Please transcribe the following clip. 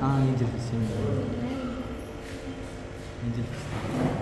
아, 인질 피싱. 인질 피싱.